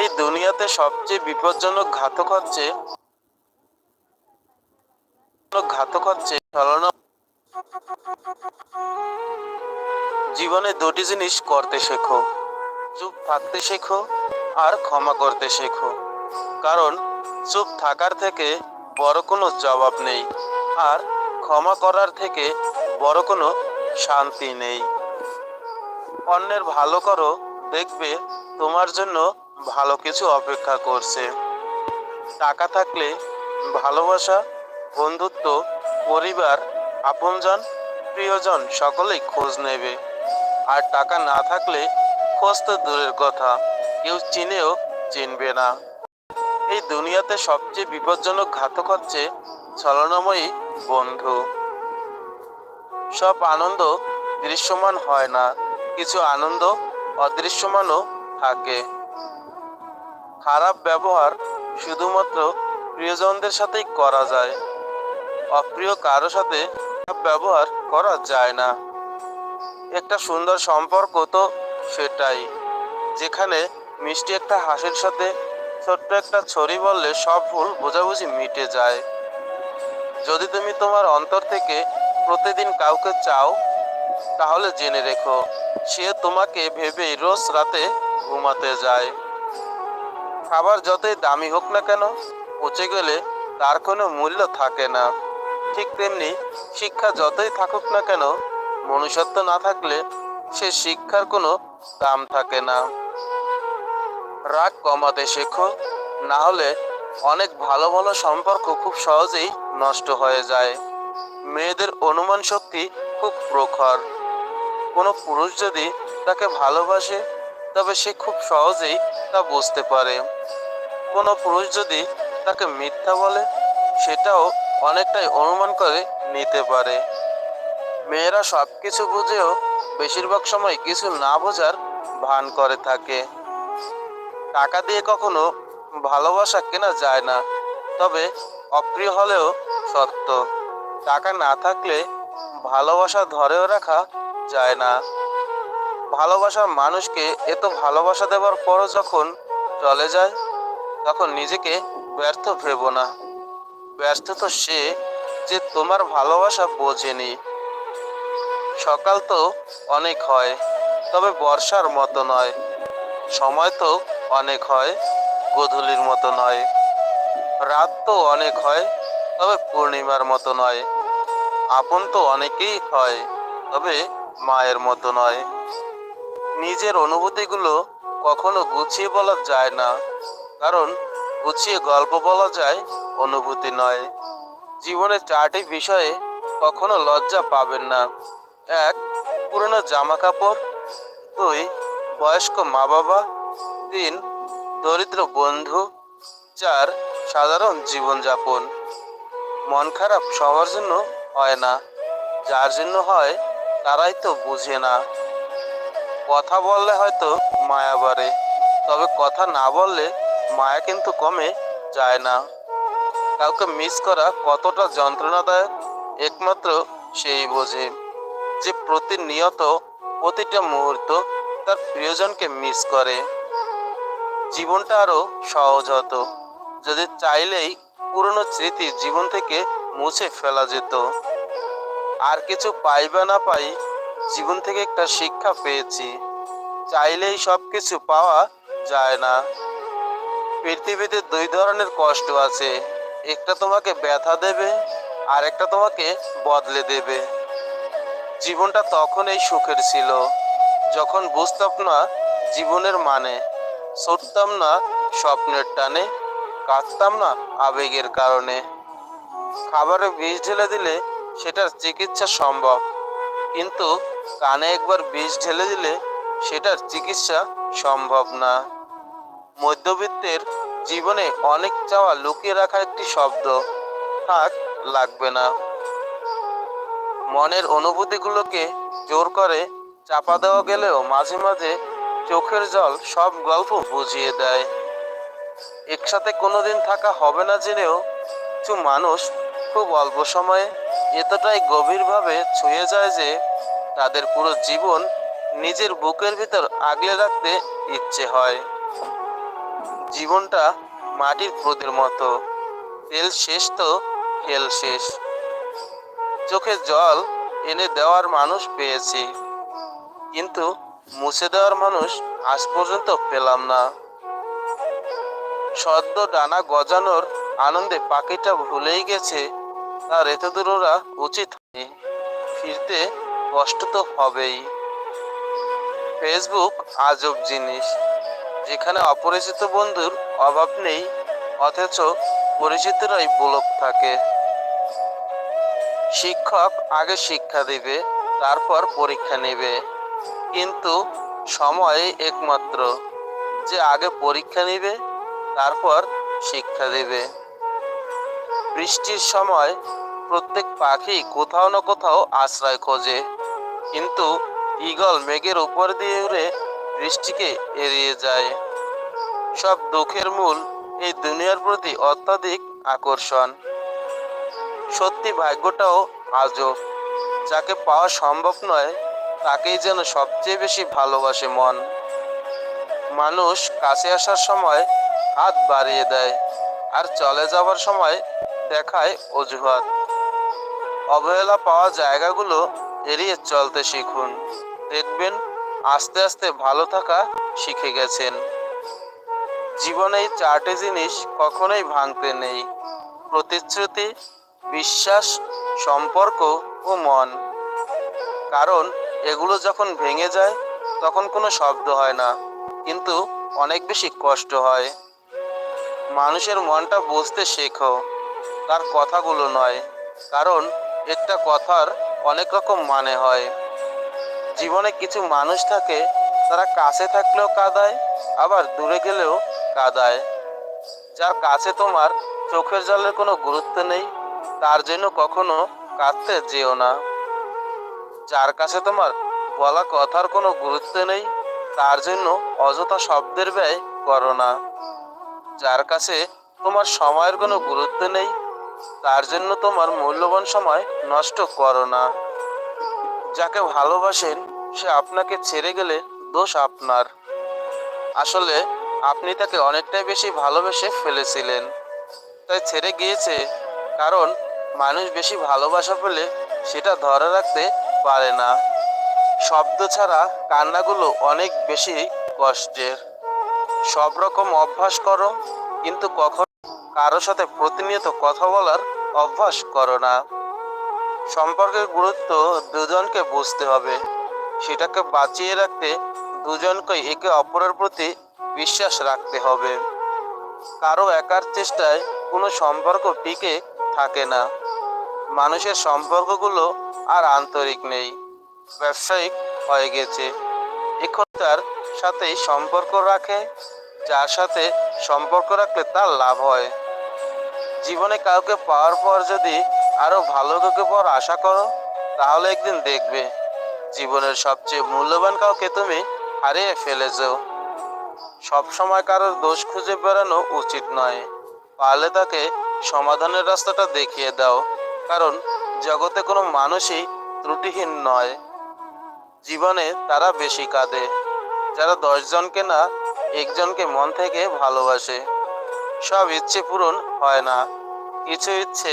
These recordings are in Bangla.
এই দুনিয়াতে সবচেয়ে বিপজ্জনক ঘাতক হচ্ছে ঘাতক হচ্ছে জীবনে দুটি জিনিস করতে শেখো। চুপ থাকতে শেখো আর ক্ষমা করতে শেখো। কারণ চুপ থাকার থেকে বড় কোনো জবাব নেই আর ক্ষমা করার থেকে বড় কোনো শান্তি নেই। অন্যের ভালো করো, দেখবে তোমার জন্য ভালো কিছু অপেক্ষা করছে। টাকা থাকলে ভালোবাসা, বন্ধুত্ব, পরিবার, আপনজন, প্রিয়জন সকলেই খোঁজ নেবে। আর টাকা না থাকলে খোঁজ তো দূরের কথা, কেউ চিনেও চিনবে না। এই দুনিয়াতে সবচেয়ে বিপজ্জনক ঘাতক হচ্ছে ছলনাময়ী বন্ধু। সব আনন্দ দৃশ্যমান হয় না, কিছু আনন্দ অদৃশ্যমানও থাকে। খারাপ ব্যবহার শুধুমাত্র প্রিয়জনদের সাথেই করা যায়। অপ্রিয় কারও সাথে ব্যবহার করা যায় না। একটা সুন্দর সম্পর্ক তো সেটাই, যেখানে মিষ্টি একটা হাসির সাথে ছোট্ট একটা ছড়ি বললে সব ভুল বোঝাবুঝি মিটে যায়। যদি তুমি তোমার অন্তর থেকে প্রতিদিন কাউকে চাও, তাহলে জেনে রেখো, সে তোমাকে ভেবেই রোজ রাতে ঘুমাতে যায়। খাবার যতই দামি হোক না কেন, পচে গেলে তার কোনো মূল্য থাকে না। ঠিক তেমনি শিক্ষা যতই থাকুক না কেন, মনুষ্যত্ব না থাকলে সে শিক্ষার কোনো দাম থাকে না। রাগ কমাতে শেখো, না হলে অনেক ভালো ভালো সম্পর্ক খুব সহজেই নষ্ট হয়ে যায়। মেয়েদের অনুমান শক্তি খুব প্রখর। কোনো পুরুষ যদি তাকে ভালোবাসে, তবে সে খুব সহজেই তা বুঝতে পারে। কোনো পুরুষ যদি তাকে মিথ্যা বলে, সেটাও অনেকটাই অনুমান করে নিতে পারে। মেয়েরা সব কিছু বুঝেও বেশিরভাগ সময় কিছু না বোঝার ভান করে থাকে। টাকা দিয়ে কখনো ভালোবাসা কেনা যায় না, তবে অপ্রিয় হলেও সত্য। টাকা না থাকলে ভালোবাসা ধরেও রাখা যায় না। ভালোবাসার মানুষকে এত ভালোবাসা দেওয়ার পরও যখন চলে যায় তখন নিজেকে ব্যর্থ ভেবো না। ব্যর্থ তো সে যে তোমার ভালোবাসা বোঝেনি। সকাল তো অনেক হয়, তবে বর্ষার মতো নয়। সময় তো অনেক হয়, গোধূলির মতো নয়। রাত তো অনেক হয়, তবে পূর্ণিমার মতো নয়। আপন তো অনেকেই হয়, তবে মায়ের মতো নয়। নিজের অনুভূতিগুলো কখনো গুছিয়ে বলা যায় না। কারণ গুছিয়ে গল্প বলা যায় অনুভূতি নয়। জীবনের চারটি বিষয়ে কখনো লজ্জা পাবেন না। এক, পুরনো জামা কাপড় দুই, বয়স্ক মা বাবা তিন, দরিদ্র বন্ধু। চার, সাধারণ জীবনযাপন। মন খারাপ সবার জন্য হয় না। যার জন্য হয়, তারাই তো বুঝে না। কথা বললে হয়তো মায়া বাড়ে, তবে কথা না বললে মায়া কিন্তু কমে যায় না। কাউকে মিস করা কতটা যন্ত্রণাদায়ক, একমাত্র সেই বোঝে যে প্রতিনিয়ত প্রতিটা মুহূর্ত তার প্রিয়জনকে মিস করে। জীবনটা আরও সহজ হতো, যদি চাইলেই পুরনো স্মৃতি জীবন থেকে মুছে ফেলা যেত। আর কিছু পাই বা না পাই জীবন থেকে একটা শিক্ষা পেয়েছি, চাইলেই সব কিছু পাওয়া যায় না। পৃথিবীতে দুই ধরনের কষ্ট আছে। একটা তোমাকে ব্যথা দেবে আর একটা তোমাকে বদলে দেবে। জীবনটা তখন এই সুখের ছিল, যখন বুঝতাম না জীবনের মানে ছুটতাম না স্বপ্নের টানে, কাঁদতাম না আবেগের কারণে। খাবারে বিষ ঢেলে দিলে সেটার চিকিৎসা সম্ভব, কিন্তু কানে একবার বিষ ঢেলে দিলে সেটার চিকিৎসা সম্ভব না। মধ্যবিত্তের জীবনে অনেক চাওয়া লুকিয়ে রাখা একটি শব্দ থাক লাগবে না। মনের অনুভূতিগুলোকে জোর করে চাপা দেওয়া গেলেও মাঝে মাঝে চোখের জল সব গল্প বুঝিয়ে দেয়। একসাথে কোনোদিন থাকা হবে না জেনেও কিছু মানুষ খুব অল্প সময়ে এতটাই গভীরভাবে ছুঁয়ে যায় যে তাদের পুরো জীবন নিজের বুকের ভিতর আগলে রাখতে ইচ্ছে হয়। জীবনটা মাটির প্রদের মতো। তেল শেষ তো, খেল শেষ। চোখে জল এনে দেওয়ার মানুষ পেয়েছি। কিন্তু মুছে দেওয়ার মানুষ আজ পর্যন্ত পেলাম না। সদ্য ডানা গজানোর আনন্দে পাখিটা ভুলেই গেছে, তার এত দূর ওরা উচিত হয়নি। ফিরতে কষ্ট তো হবেই। ফেসবুক আজব জিনিস। যেখানে অপরিচিত বন্ধুর অভাব নেই, অথচ পরিচিতরাই ব্লক থাকে। শিক্ষক আগে শিক্ষা দিবে, তারপর পরীক্ষা নেবে। কিন্তু সময় একমাত্র। যে আগে পরীক্ষা নেবে, তারপর শিক্ষা দেবে। বৃষ্টির সময় প্রত্যেক পাখি কোথাও না কোথাও আশ্রয় খোঁজে। কিন্তু ঈগল মেঘের উপর দিয়ে উড়ে বৃষ্টিকে এড়িয়ে যায়। সব দুঃখের মূল এই দুনিয়ার প্রতি অত্যাধিক আকর্ষণ। সত্যি ভাগ্যটাও আজব যাকে পাওয়া সম্ভব নয়, তাকেই যেন সবচেয়ে বেশি ভালোবাসে মন। মানুষ কাছে আসার সময় হাত বাড়িয়ে দেয়, আর চলে যাওয়ার সময় দেখায় অজুহাত। অবহেলা পাওয়া জায়গাগুলো এড়িয়ে চলতে শিখুন। দেখবেন আস্তে আস্তে ভালো থাকা শিখে গেছেন। জীবনে চারটে জিনিস কখনোই ভাঙতে নেই। প্রতিশ্রুতি, বিশ্বাস, সম্পর্ক ও মন। কারণ এগুলো যখন ভেঙে যায়, তখন কোনো শব্দ হয় না, কিন্তু অনেক বেশি কষ্ট হয়। মানুষের মনটা বুঝতে শেখো, তার কথাগুলো নয়, কারণ একটা কথার অনেক রকম মানে হয়। জীবনে কিছু মানুষ থাকে, তারা কাছে থাকলেও কাদায়, আবার দূরে গেলেও কাদায়। যার কাছে তোমার চোখের জলের কোনো গুরুত্ব নেই, তার জন্য কখনো কাঁদতে যেও না। যার কাছে তোমার বলা কথার কোনো গুরুত্ব নেই, তার জন্য অযথা শব্দের ব্যয় করো না। যার কাছে তোমার সময়ের কোনো গুরুত্ব নেই, তার জন্য তোমার মূল্যবান সময় নষ্ট করো না। যাকে ভালোবাসেন সে আপনাকে ছেড়ে গেলে দোষ আপনার। আসলে আপনি তাকে অনেকটাই বেশি ভালোবেসে ফেলেছিলেন। তাই ছেড়ে গিয়েছে কারণ মানুষ বেশি ভালোবাসা পেলে সেটা ধরে রাখতে পারে না। শব্দ ছাড়া কান্নাগুলো অনেক বেশি কষ্টের। সব রকম অভ্যাস করো, কিন্তু কখন কারও সাথে প্রতিনিয়ত কথা বলার অভ্যাস করো না। সম্পর্কের গুরুত্ব দুজনকে বুঝতে হবে। সেটাকে বাঁচিয়ে রাখতে দুজনকে একে অপরের প্রতি বিশ্বাস রাখতে হবে। কারও একার চেষ্টায় কোনো সম্পর্ক টিকে থাকে না। মানুষের সম্পর্কগুলো আর আন্তরিক নেই। ব্যবসায়িক হয়ে গেছে। এখন তার সাথেই সম্পর্ক রাখে, যার সাথে সম্পর্ক রাখলে তার লাভ হয়। জীবনে কাউকে পাওয়ার পর যদি আরও ভালো কাউকে পাওয়ার আশা করো, তাহলে একদিন দেখবে। জীবনের সবচেয়ে মূল্যবান কাউকে তুমি হারিয়ে ফেলেছো। সব সময় কারোর দোষ খুঁজে বেড়ানো উচিত নয়। পারলে তাকে সমাধানের রাস্তাটা দেখিয়ে দাও, কারণ জগতে কোনো মানুষই ত্রুটিহীন নয়। জীবনে তারা বেশি কাঁদে। যারা দশজনকে না একজনকে মন থেকে ভালোবাসে, সব ইচ্ছে পূরণ হয় না। কিছু ইচ্ছে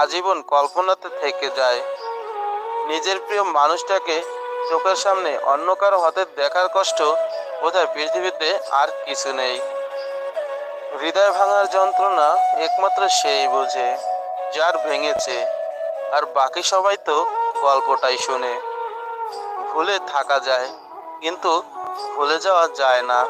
আজীবন কল্পনাতে থেকে যায়। নিজের প্রিয় মানুষটাকে চোখের সামনে অন্য কারও হাতে দেখার কষ্ট বোধহয় পৃথিবীতে আর কিছু নেই। হৃদয় ভাঙার যন্ত্রণা একমাত্র সেই বোঝে, যার ভেঙেছে। আর বাকি সবাই তো গল্পটাই শুনে। ভুলে থাকা যায়, কিন্তু ভুলে যাওয়া যায় না।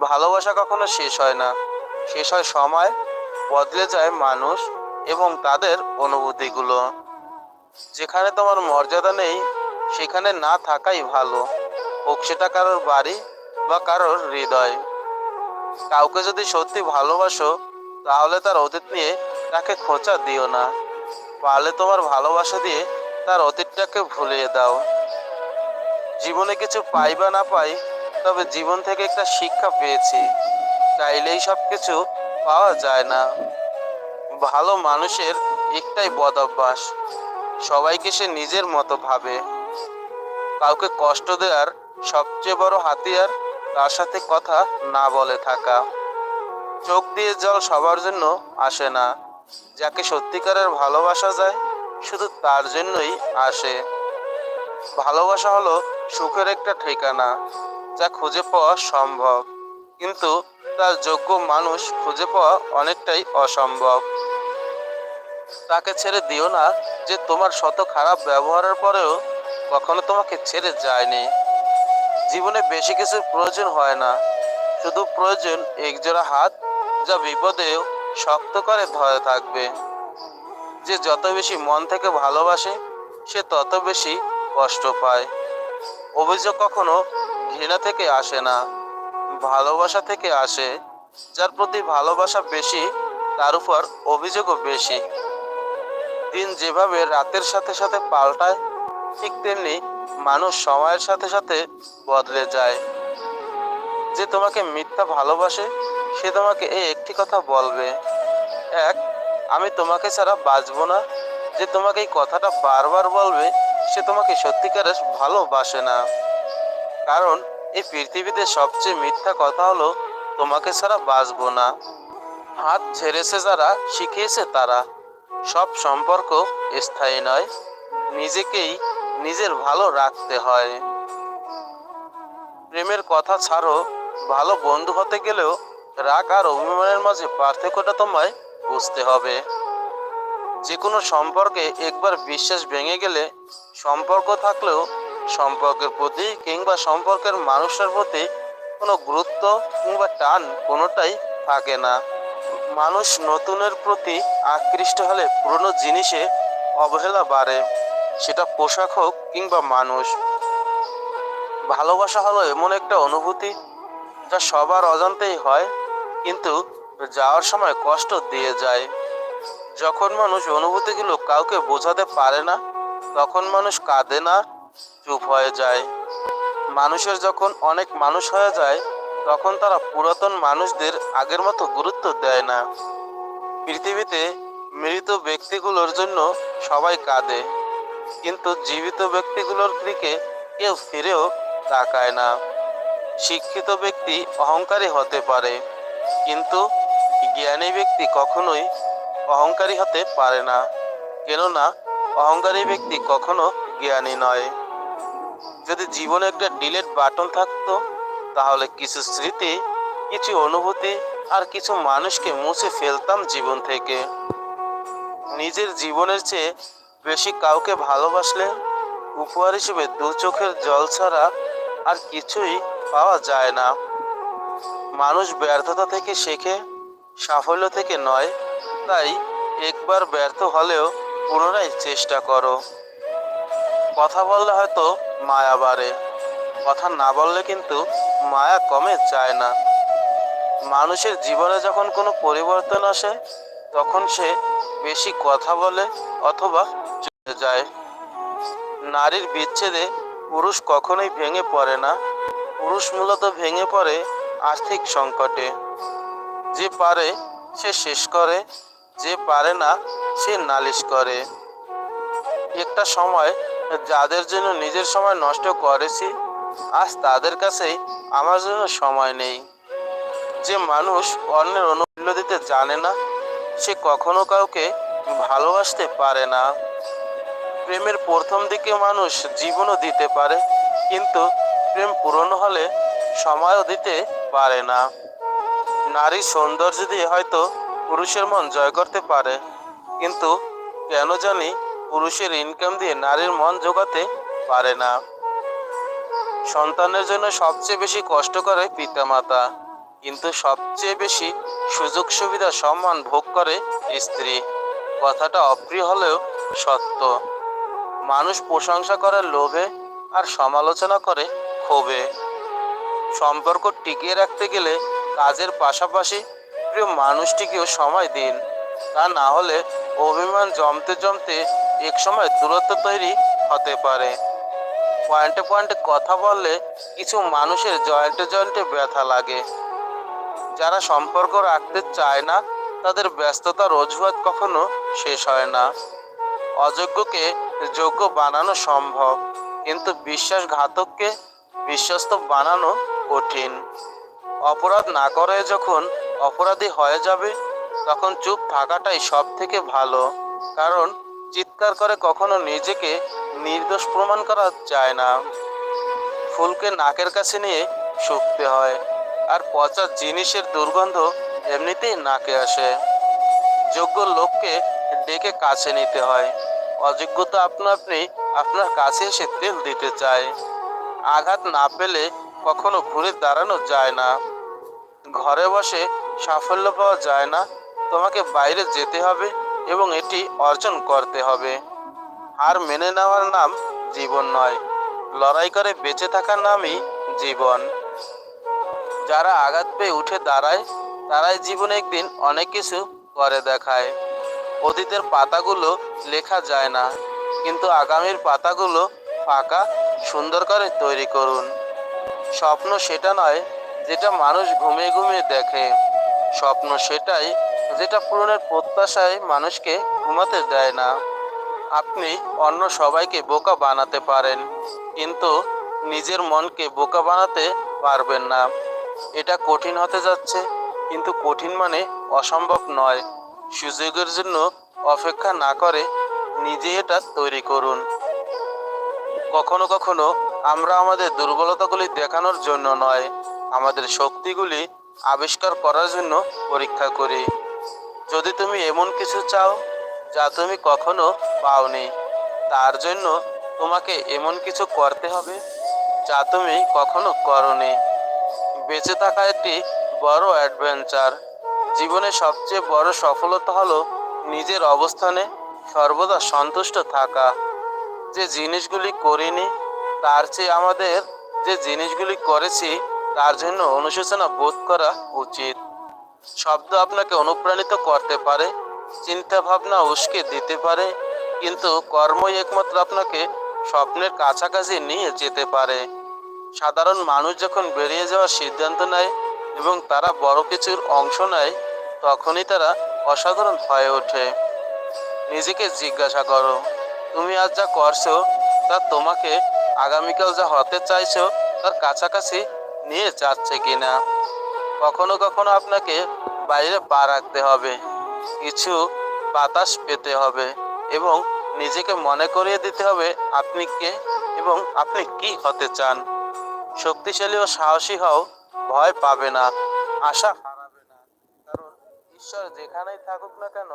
ভালোবাসা কখনো শেষ হয় না। শেষ হয় সময়, বদলে যায় মানুষ এবং তাদের অনুভূতিগুলো। যেখানে তোমার মর্যাদা নেই, সেখানে না থাকাই ভালো। হোক সেটা কারোর বাড়ি বা কারোর হৃদয়। কাউকে যদি সত্যি ভালোবাসো, তাহলে তার অতীত নিয়ে তাকে খোঁচা দিও না। পারলে তোমার ভালোবাসা দিয়ে তার অতীতটাকে ভুলিয়ে দাও। জীবনে কিছু পাই বা না পাই, তবে জীবন থেকে একটা শিক্ষা পেয়েছি। চাইলেই সব কিছু পাওয়া যায় না। ভালো মানুষের একটাই বদ অভ্যাস। সবাইকে সে নিজের মতো ভাবে। কাউকে কষ্ট দেওয়ার সবচেয়ে বড় হাতিয়ার তার সাথে কথা না বলে থাকা। চোখ দিয়ে জল সবার জন্য আসে না। যাকে সত্যিকারের ভালোবাসা যায়, শুধু তার জন্যই আসে। ভালোবাসা হলো সুখের একটা ঠিকানা, যা খুঁজে পাওয়া সম্ভব। কিন্তু তার যোগ্য মানুষ খুঁজে পাওয়া অনেকটাই অসম্ভব। তাকে ছেড়ে দিও না যে তোমার শত খারাপ ব্যবহারের পরেও কখনো তোমাকে ছেড়ে যায়নি। জীবনে বেশি কিছুর প্রয়োজন হয় না। শুধু প্রয়োজন একজোড়া হাত যা বিপদেও শক্ত করে ধরে থাকবে। যে যত বেশি মন থেকে ভালোবাসে, সে তত বেশি কষ্ট পায়। অভিযোগ কখনো ঘৃণা থেকে আসে না। ভালোবাসা থেকে আসে, যার প্রতি ভালোবাসা বেশি, তার উপর অভিযোগও বেশি। দিন যেভাবে রাতের সাথে সাথে পাল্টায়, ঠিক তেমনি মানুষ সময়ের সাথে সাথে বদলে যায়। যে তোমাকে মিথ্যা ভালোবাসে, সে তোমাকে এই একটি কথা বলবে। এক, আমি তোমাকে ছাড়া বাঁচবো না। যে তোমাকে এই কথাটা বারবার বলবে, সে তোমাকে সত্যিকারের ভালোবাসে না। কারণ, এই পৃথিবীতে সবচেয়ে মিথ্যা কথা হলো, তোমাকে ছাড়া বাঁচবো না। হাত ছেড়েছে যারা, শিখিয়েছে তারা। সব সম্পর্ক স্থায়ী নয়, নিজেকেই নিজের ভালো রাখতে হয়। প্রেমের কথা ছাড়ো, ভালো বন্ধু হতে গেলেও রাগ আর অভিমানের মাঝে পার্থক্যটা তোমায় বুঝতে হবে। যে কোনো সম্পর্কে একবার বিশ্বাস ভেঙে গেলে সম্পর্ক থাকলেও সম্পর্কের প্রতি কিংবা সম্পর্কের মানুষের প্রতি কোনো গুরুত্ব কিংবা টান কোনোটাই থাকে না। মানুষ নতুনের প্রতি আকৃষ্ট হলে পুরনো জিনিসে অবহেলা বাড়ে, সেটা পোশাক হোক কিংবা মানুষ। ভালোবাসা হলো এমন একটা অনুভূতি যা সবার অজান্তেই হয়, কিন্তু যাওয়ার সময় কষ্ট দিয়ে যায়। যখন মানুষ অনুভূতিগুলো কাউকে বোঝাতে পারে না, তখন মানুষ কাঁদে না, চুপ হয়ে যায়। মানুষের যখন অনেক মানুষ হয়ে যায় তখন তারা পুরাতন মানুষদের আগের মতো গুরুত্ব দেয় না। পৃথিবীতে মৃত ব্যক্তিগুলোর জন্য সবাই কাঁদে, কিন্তু জীবিত ব্যক্তিগুলোর দিকে কেউ ফিরেও তাকায় না। শিক্ষিত ব্যক্তি অহংকারী হতে পারে, কিন্তু জ্ঞানী ব্যক্তি কখনোই অহংকারী হতে পারে না, কেননা অহংকারী ব্যক্তি কখনো জ্ঞানী নয়। যদি জীবনে একটা ডিলেট বাটন থাকতো তাহলে কিছু স্মৃতি, কিছু অনুভূতি আর কিছু মানুষকে মুছে ফেলতাম জীবন থেকে। নিজের জীবনের চেয়ে বেশি কাউকে ভালোবাসলে উপহার হিসেবে দু চোখের জল ছাড়া আর কিছুই পাওয়া যায় না। মানুষ ব্যর্থতা থেকে শেখে, সাফল্য থেকে নয়, তাই একবার ব্যর্থ হলেও পুনরায় চেষ্টা করো। কথা বললে হয়তো মায়া বাড়ে, কথা না বললে কিন্তু মায়া কমে যায় না। মানুষের জীবনে যখন কোনো পরিবর্তন আসে, তখন সে বেশি কথা বলে অথবা চলে যায়। নারীর বিচ্ছেদে পুরুষ কখনোই ভেঙে পড়ে না। পুরুষ মূলত ভেঙে পড়ে আর্থিক সংকটে। যে পারে সে শেষ করে, যে পারে না সে নালিশ করে। একটা সময় যাদের জন্য নিজের সময় নষ্ট করেছি আজ তাদের কাছেই আমার জন্য সময় নেই। যে মানুষ অন্যের অনুমূল্য দিতে জানে না, সে কখনো কাউকে ভালোবাসতে পারে না। প্রেমের প্রথম দিকে মানুষ জীবনও দিতে পারে, কিন্তু প্রেম পূরণ হলে সময়ও দিতে পারে না। নারীর সৌন্দর্য দিয়ে হয়তো পুরুষের মন জয় করতে পারে, কিন্তু কেন জানি পুরুষের ইনকাম দিয়ে নারীর মন জোগাতে পারে না। সন্তানের জন্য সবচেয়ে বেশি কষ্ট করে পিতামাতা। কিন্তু সবচেয়ে বেশি সুযোগ সুবিধা সম্মান ভোগ করে স্ত্রী। কথাটা অপ্রিয় হলেও সত্য। মানুষ প্রশংসা করে লোভে আর সমালোচনা করে ক্ষোভে। সম্পর্ক টিকিয়ে রাখতে গেলে কাজের পাশাপাশি প্রিয় মানুষটিকেও সময় দিন। তা না হলে অভিমান জমতে জমতে এক সময় দূরত্ব তৈরি হতে পারে। পয়েন্টে পয়েন্টে কথা বললে কিছু মানুষের জয়েন্টে জয়েন্টে ব্যথা লাগে। যারা সম্পর্ক রাখতে চায় না, তাদের ব্যস্ততার অজুহাত কখনো শেষ হয় না। অযোগ্যকে যোগ্য বানানো সম্ভব, কিন্তু বিশ্বাসঘাতককে বিশ্বস্ত বানানো কঠিন। অপরাধ না করে যখন অপরাধী হয়ে যাবে, তখন চুপ থাকাটাই সব থেকে ভালো, কারণ চিৎকার করে কখনো নিজেকে নির্দোষ প্রমাণ করা যায় না। ফুলকে নাকের কাছে নিয়ে শুকতে হয়, আর পচা জিনিসের দুর্গন্ধ এমনিতেই নাকে আসে। যোগ্য লোককে ডেকে কাছে নিতে হয়। অযোগ্যতা আপনা আপনি আপনার কাছে এসে তেল দিতে চায়। আঘাত না পেলে কখনো ঘুরে দাঁড়ানো যায় না। ঘরে বসে সাফল্য পাওয়া যায় না। তোমাকে বাইরে যেতে হবে এবং এটি অর্জন করতে হবে। আর মেনে নেওয়ার নাম জীবন নয়। লড়াই করে বেঁচে থাকার নামই জীবন। যারা আঘাত পেয়ে উঠে দাঁড়ায়, তারাই জীবনে একদিন অনেক কিছু করে দেখায়। অতীতের পাতাগুলো লেখা যায় না, কিন্তু আগামীর পাতাগুলো ফাঁকা, সুন্দর করে তৈরি করুন। স্বপ্ন সেটা নয় যেটা মানুষ ঘুমিয়ে ঘুমিয়ে দেখে। স্বপ্ন সেটাই যেটা পূরণের প্রত্যাশায় মানুষকে ঘুমাতে দেয় না। আপনি অন্য সবাইকে বোকা বানাতে পারেন, কিন্তু নিজের মনকে বোকা বানাতে পারবেন না। এটা কঠিন হতে যাচ্ছে, কিন্তু কঠিন মানে অসম্ভব নয়। সুযোগের জন্য অপেক্ষা না করে নিজে এটা তৈরি করুন। কখনো কখনো আমরা আমাদের দুর্বলতাগুলি দেখানোর জন্য নয়, আমাদের শক্তিগুলি আবিষ্কার করার জন্য পরীক্ষা করি। যদি তুমি এমন কিছু চাও যা তুমি কখনো পাওনি। তার জন্য তোমাকে এমন কিছু করতে হবে যা তুমি কখনো করনি। বেঁচে থাকা একটি বড় অ্যাডভেঞ্চার। জীবনে সবচেয়ে বড় সফলতা হলো নিজের অবস্থানে সর্বদা সন্তুষ্ট থাকা। যে জিনিসগুলি করিনি, তার চেয়ে আমাদের যে জিনিসগুলি করেছি, তার জন্য অনুশোচনা বোধ করা উচিত। শব্দ আপনাকে অনুপ্রাণিত করতে পারে। চিন্তা ভাবনা উস্কে দিতে পারে, কিন্তু কর্মই একমাত্র আপনাকে স্বপ্নের কাছাকাছি নিয়ে যেতে পারে। সাধারণ মানুষ যখন বেরিয়ে যাওয়ার সিদ্ধান্ত নেয় এবং তারা বড় কিছুর অংশ নেয়, তখনই তারা অসাধারণ হয়ে ওঠে। নিজেকে জিজ্ঞাসা করো, তুমি আজ যা করছ, তা তোমাকে আগামীকাল যা হতে চাইছো, তার কাছাকাছি নিয়ে যাচ্ছে কিনা? কখনো কখনো আপনাকে বাইরে পা রাখতে হবে। কিছু বাতাস পেতে হবে এবং নিজেকে মনে করিয়ে দিতে হবে আপনি কে এবং আপনি কি হতে চান। শক্তিশালী ও সাহসী হও, ভয় পাবে না, আশা হারাবে না। কারণ ঈশ্বর যেখানেই থাকুক না কেন